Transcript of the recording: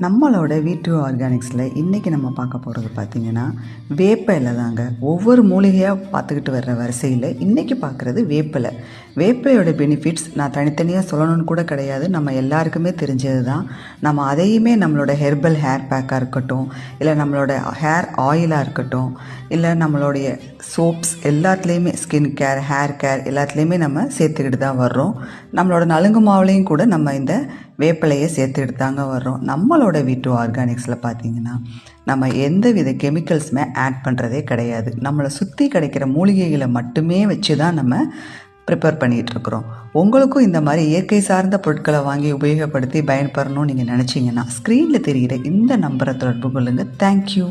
நம்மளோட வீட்டு ஆர்கானிக்ஸில் இன்றைக்கி நம்ம பார்க்க போகிறது பார்த்திங்கன்னா வேப்ப தாங்க. ஒவ்வொரு மூலிகையாக பார்த்துக்கிட்டு வர்ற வரிசையில் இன்றைக்கி பார்க்குறது வேப்பிலை. வேப்பிலையோட பெனிஃபிட்ஸ் நான் தனித்தனியாக சொல்லணும்னு கூட கிடையாது. நம்ம எல்லாருக்குமே தெரிஞ்சது தான் நம்ம அதையுமே நம்மளோட ஹெர்பல் ஹேர் பேக்காக இருக்கட்டும் இல்லை நம்மளோட ஹேர் ஆயிலாக இருக்கட்டும் இல்லை நம்மளுடைய சோப்ஸ் எல்லாத்துலேயுமே ஸ்கின் கேர் ஹேர் கேர் எல்லாத்துலேயுமே நம்ம சேர்த்துக்கிட்டு தான் வர்றோம். நம்மளோட நலுங்கு மாவுலேயும் கூட நம்ம இந்த வேப்பிலையை சேர்த்துக்கிட்டு தாங்க வர்றோம். நம்மளோட நம்மளோட வீட்டு ஆர்கானிக்ஸில் பார்த்தீங்கன்னா நம்ம எந்த வித கெமிக்கல்ஸுமே ஆட் பண்ணுறதே கிடையாது. நம்மளை சுற்றி கிடைக்கிற மூலிகைகளை மட்டுமே வச்சு தான் நம்ம ப்ரிப்பேர் பண்ணிகிட்ருக்குறோம் உங்களுக்கும் இந்த மாதிரி இயற்கை சார்ந்த பொருட்களை வாங்கி உபயோகப்படுத்தி பயன்பெறணும்னு நீங்கள் நினச்சிங்கன்னா ஸ்க்ரீனில் தெரிகிற இந்த நம்பரை தொடர்பு கொள்ளுங்கள் தேங்க்யூ